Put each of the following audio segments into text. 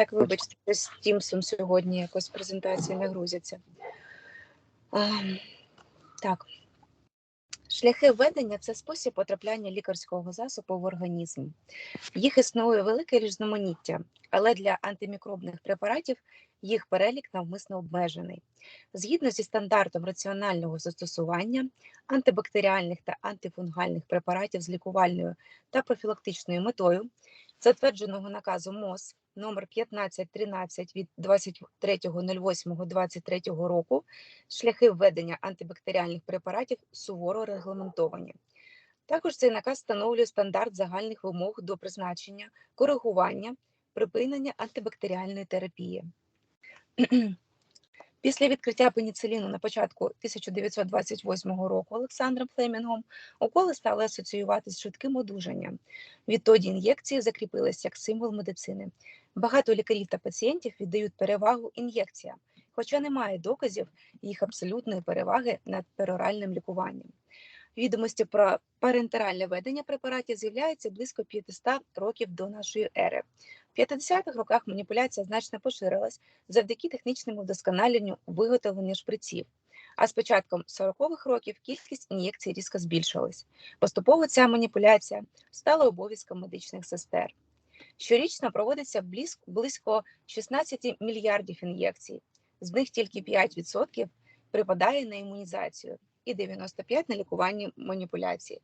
Так, вибачте, з Тімсом сьогодні якось презентації не грузяться. А, так. Шляхи введення це спосіб потрапляння лікарського засобу в організм. Їх існує велике різноманіття, але для антимікробних препаратів їх перелік навмисно обмежений. Згідно зі стандартом раціонального застосування антибактеріальних та антифунгальних препаратів з лікувальною та профілактичною метою, затвердженого наказу МОЗ номер 1513 від 23.08.23 року, шляхи введення антибактеріальних препаратів суворо регламентовані. Також цей наказ встановлює стандарт загальних вимог до призначення, коригування, припинення антибактеріальної терапії. Після відкриття пеніциліну на початку 1928 року Олександром Флемінгом уколи стали асоціювати з швидким одужанням. Відтоді ін'єкції закріпились як символ медицини. Багато лікарів та пацієнтів віддають перевагу ін'єкціям, хоча немає доказів їх абсолютної переваги над пероральним лікуванням. Відомості про парентеральне ведення препаратів з'являються близько 500 років до нашої ери. В 50-х роках маніпуляція значно поширилась завдяки технічному вдосконаленню виготовлення шприців. А з початком 40-х років кількість ін'єкцій різко збільшилась. Поступово ця маніпуляція стала обов'язком медичних сестер. Щорічно проводиться близько 16 мільярдів ін'єкцій, з них тільки 5% припадає на імунізацію і 95 на лікування маніпуляції.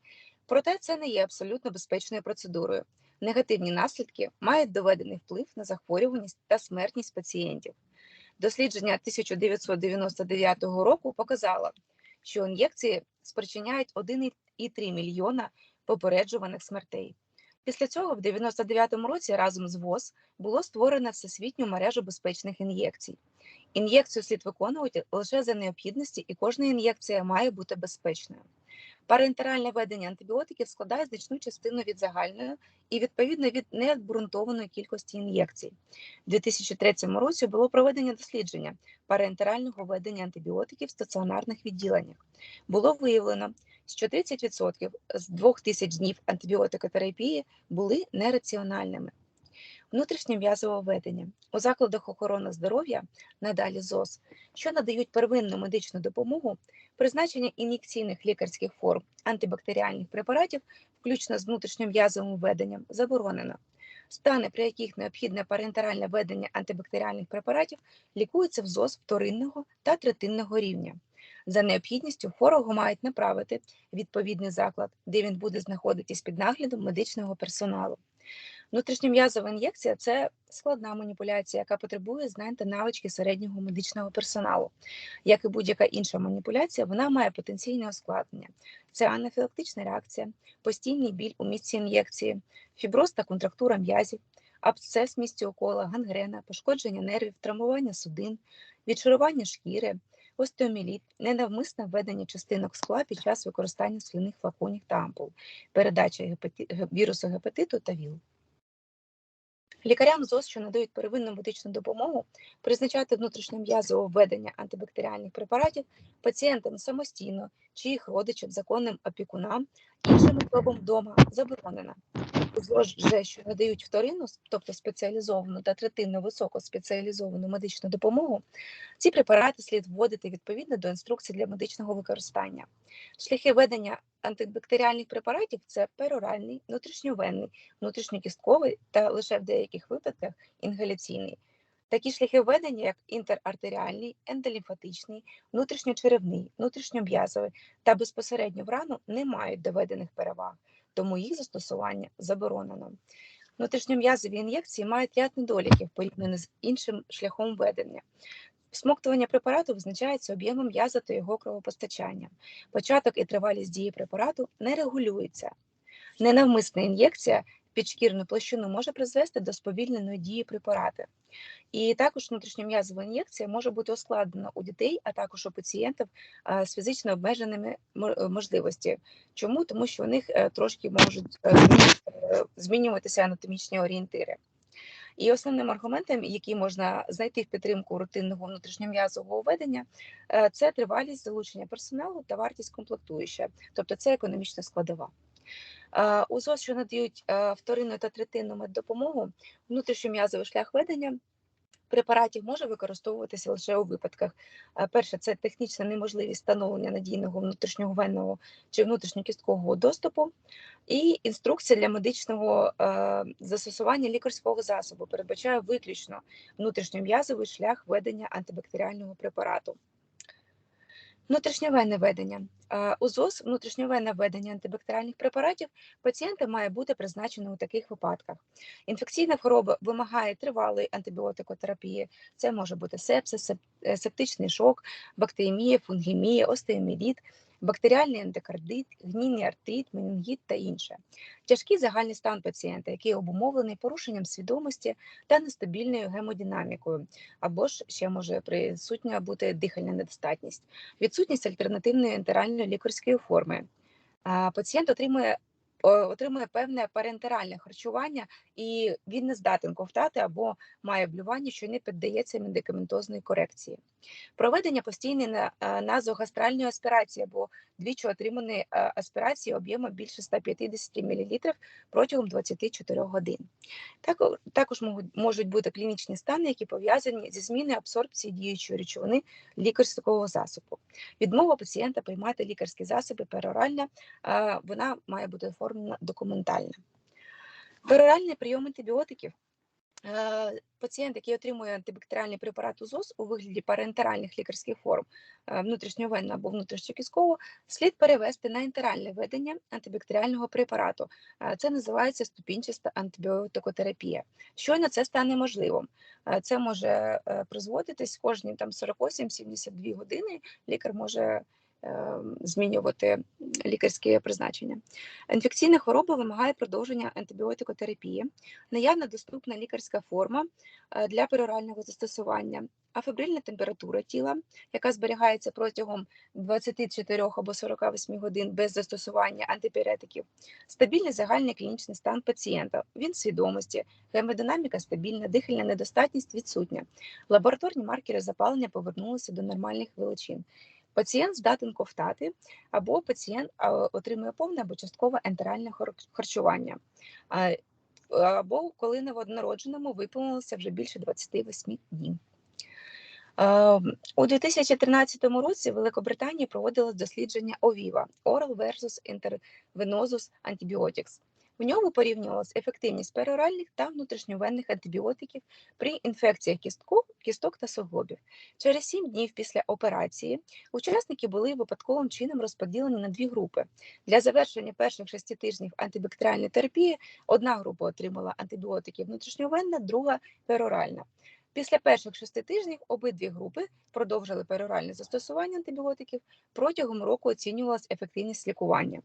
Проте це не є абсолютно безпечною процедурою. Негативні наслідки мають доведений вплив на захворюваність та смертність пацієнтів. Дослідження 1999 року показало, що ін'єкції спричиняють 1,3 мільйона попереджуваних смертей. Після цього, в 99-му році, разом з ВОЗ було створено всесвітню мережу безпечних ін'єкцій. Ін'єкцію слід виконувати лише за необхідності, і кожна ін'єкція має бути безпечною. Парентеральне ведення антибіотиків складає значну частину від загальної і відповідно від необґрунтованої кількості ін'єкцій. У 2003 році було проведено дослідження парентерального ведення антибіотиків в стаціонарних відділеннях. Було виявлено, що 30% з 2000 днів антибіотикотерапії були нераціональними. Внутрішнє м'язове ведення у закладах охорони здоров'я, надалі ЗОЗ, що надають первинну медичну допомогу, призначення ін'єкційних лікарських форм антибактеріальних препаратів, включно з внутрішнім м'язовим веденням, заборонено. Стани, при яких необхідне парентеральне ведення антибактеріальних препаратів, лікуються в ЗОЗ вторинного та третинного рівня. За необхідністю хворого мають направити відповідний заклад, де він буде знаходитись під наглядом медичного персоналу. Внутрішньом'язова ін'єкція це складна маніпуляція, яка потребує знань та навички середнього медичного персоналу. Як і будь-яка інша маніпуляція, вона має потенційне ускладнення. Це анафілактична реакція, постійний біль у місці ін'єкції, фіброз та контрактура м'язів, абсцес в місці укола, гангрена, пошкодження нервів, травмування судин, відшарування шкіри, остеоміліт, ненавмисне введення частинок скла під час використання слюних флаконів та ампул, передача гепати... вірусу гепатиту та ВІЛ. Лікарям ЗОС, що надають первинну медичну допомогу, призначати внутрішньом'язове введення антибактеріальних препаратів пацієнтам самостійно чи їх родичам, законним опікунам, іншим особам вдома заборонено. ЗОЖ, що надають вторинну, тобто спеціалізовану та третинну високоспеціалізовану медичну допомогу, ці препарати слід вводити відповідно до інструкцій для медичного використання. Шляхи ведення антибактеріальних препаратів це пероральний, внутрішньовенний, внутрішньокістковий та лише в деяких випадках інгаляційний. Такі шляхи ведення, як інтерартеріальний, ендолімфатичний, внутрішньочеревний, внутрішньом'язовий та безпосередньо в рану не мають доведених переваг, тому їх застосування заборонено. Внутрішньом'язові ін'єкції мають ряд недоліків порівняно з іншим шляхом ведення. Всмоктування препарату визначається об'ємом м'яза та його кровопостачання. Початок і тривалість дії препарату не регулюється. Ненавмисна ін'єкція підшкірну площину може призвести до сповільненої дії препарату. І також внутрішньом'язова ін'єкція може бути ускладнена у дітей, а також у пацієнтів з фізично обмеженими можливостями. Чому? Тому що у них е, трошки можуть е, змінюватися анатомічні орієнтири. І основним аргументом, який можна знайти в підтримку рутинного внутрішньом'язового ведення, е, це тривалість залучення персоналу та вартість комплектуюча, тобто це економічна складова. Е, У ЗОЗ, що надають е, вторинну та третинну меддопомогу, внутрішньом'язовий шлях ведення препаратів може використовуватися лише у випадках. е, Перше, це технічна неможливість встановлення надійного внутрішньовенного чи внутрішньокісткового доступу, і інструкція для медичного застосування лікарського засобу передбачає виключно внутрішньом'язовий шлях ведення антибактеріального препарату. Внутрішньовенне ведення. Е, У ЗОС внутрішньовенне введення антибактеріальних препаратів пацієнта має бути призначено у таких випадках. Інфекційна хвороба вимагає тривалої антибіотикотерапії. Це може бути сепсис, сеп- е, септичний шок, бактеріемія, фунгемія, остеоміліт, бактеріальний ендокардит, гнійний артрит, менінгіт та інше. Тяжкий загальний стан пацієнта, який обумовлений порушенням свідомості та нестабільною гемодинамікою, або ж ще може присутня бути дихальна недостатність відсутність альтернативної ентеральної лікарської форми. Пацієнт отримує отримує певне парентеральне харчування, і він не здатен ковтати або має блювання, що не піддається медикаментозної корекції. Проведення постійної е, назогастральної аспірації або двічі отриманої е, аспірації об'ємом більше 150 мл протягом 24 годин. Також можуть- бути клінічні стани, які пов'язані зі зміною абсорбції діючої речовини лікарського засобу. Відмова пацієнта приймати лікарські засоби перорально, е, вона має бути оформлена документально. Прийом антибіотиків. Е, Пацієнт, який отримує антибактеріальний препарат УЗОС у вигляді парентеральних лікарських форм е, внутрішньовенно або внутрішньокістково, слід перевести на ентеральне ведення антибактеріального препарату. Е, Це називається ступінчаста антибіотикотерапія. Щойно це стане можливим. Це може призводитись кожні там 48-72 години. Лікар може змінювати лікарське призначення. Інфекційна хвороба вимагає продовження антибіотикотерапії, наявна доступна лікарська форма е, для перорального застосування, афебрильна температура тіла, яка зберігається протягом 24 або 48 годин без застосування антипіретиків, стабільний загальний клінічний стан пацієнта, він свідомості, гемодинаміка стабільна, дихальна недостатність відсутня. Лабораторні маркери запалення повернулися до нормальних величин. Пацієнт здатен ковтати, або пацієнт отримує повне або часткове ентеральне харчування. Або коли новонародженому виповнилося вже більше 28 днів. У 2013 році в Великобританії проводилось дослідження ОВІВА Oral versus Intravenous Antibiotics. В ньому порівнювалася ефективність пероральних та внутрішньовенних антибіотиків при інфекціях кістку, кісток та суглобів. Через 7 днів після операції учасники були випадковим чином розподілені на дві групи. Для завершення перших 6 тижнів антибактеріальної терапії одна група отримала антибіотики внутрішньовенна, друга пероральна. Після перших шести тижнів обидві групи продовжили пероральне застосування антибіотиків. Протягом року оцінювалася ефективність лікування.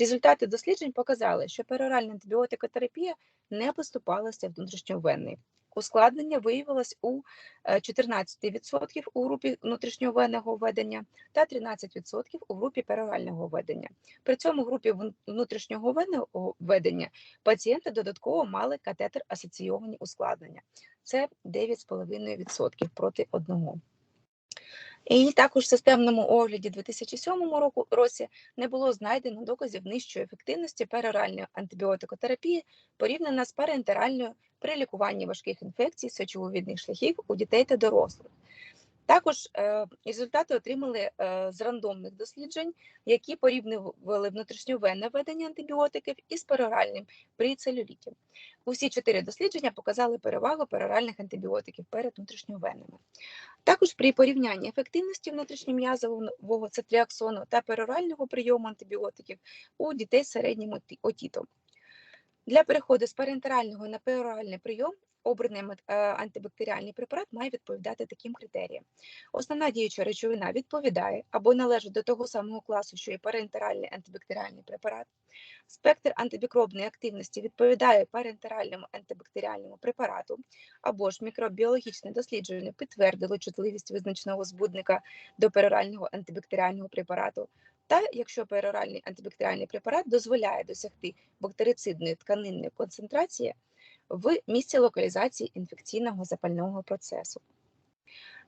Результати досліджень показали, що пероральна антибіотикотерапія не поступалася внутрішньовенний. Ускладнення виявилось у е, 14% у групі внутрішньовенного введення та 13% у групі перорального введення. При цьому в групі внутрішнього венного введення пацієнти додатково мали катетер асоційовані ускладнення. Це 9,5% проти одного. І також в системному огляді 2007 року році не було знайдено доказів нижчої ефективності пероральної антибіотикотерапії порівняно з парентеральною при лікуванні важких інфекцій сечововідних шляхів у дітей та дорослих. Також е, результати отримали е, з рандомних досліджень, які порівнювали внутрішньовенне введення антибіотиків із пероральним при целюліті. Усі чотири дослідження показали перевагу пероральних антибіотиків перед внутрішньовенними. Також при порівнянні ефективності внутрішньом'язового цитріаксону та перорального прийому антибіотиків у дітей з середнім отітом. Для переходу з парентерального на пероральний прийом обраний е, антибактеріальний препарат має відповідати таким критеріям. Основна діюча речовина відповідає або належить до того самого класу, що і парентеральний антибактеріальний препарат. Спектр антибікробної активності відповідає парентеральному антибактеріальному препарату, або ж мікробіологічне дослідження підтвердило чутливість визначеного збудника до перорального антибактеріального препарату. Та якщо пероральний антибактеріальний препарат дозволяє досягти бактерицидної тканинної концентрації в місці локалізації інфекційного запального процесу.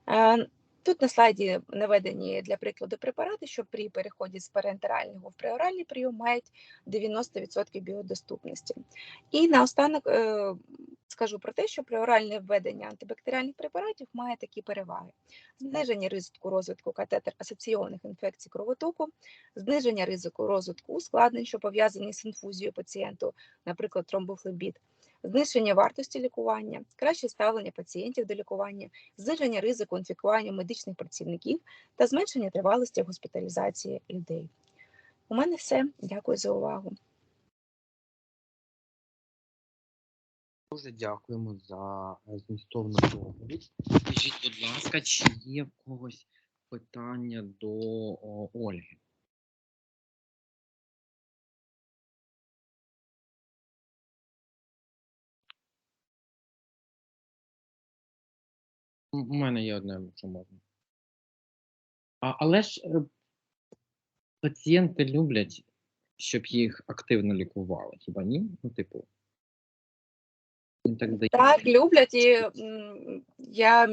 Е, Тут на слайді наведені для прикладу препарати, що при переході з парентерального в преоральний прийом мають 90% біодоступності. І наостанок е, скажу про те, що преоральне введення антибактеріальних препаратів має такі переваги: зниження ризику розвитку катетер асоційованих інфекцій кровотоку, зниження ризику розвитку ускладнень, що пов'язані з інфузією пацієнту, наприклад, тромбофлебіт, зниження вартості лікування, краще ставлення пацієнтів до лікування, зниження ризику інфікування медичних працівників та зменшення тривалості госпіталізації людей. У мене все. Дякую за увагу. Дуже дякуємо за е, змістовну доповідь. Скажіть, будь ласка, чи є в когось питання до Ольги? У мене є одне, що можна. А, але ж е, пацієнти люблять, щоб їх активно лікували, хіба ні? Ну, типу. так. Так, люблять і я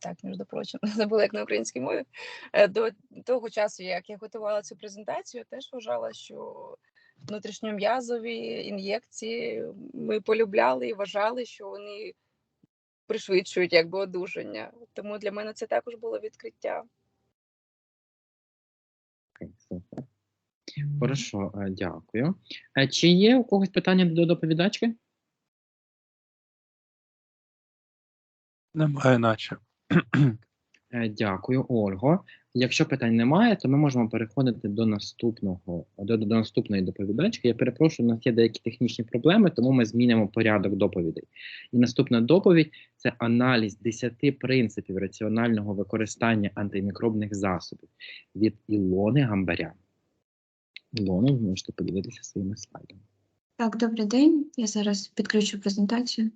так, між прочим, забула як на українській мові. Е, До того часу, як я готувала цю презентацію, я теж вважала, що внутрішньом'язові ін'єкції ми полюбляли і вважали, що вони пришвидшують якби одужання. Тому для мене це також було відкриття. Хорошо, е, дякую. Е, Чи є у когось питання до доповідачки? Немає наче. Е, Дякую, Ольго. Якщо питань немає, то ми можемо переходити до наступного до, до наступної доповідачки. Я перепрошую, у нас є деякі технічні проблеми, тому ми змінимо порядок доповідей. І наступна доповідь це аналіз 10 принципів раціонального використання антимікробних засобів від Ілони Гамбаря. Ілона, можете поділитися своїми слайдами. Так, добрий день. Я зараз підключу презентацію.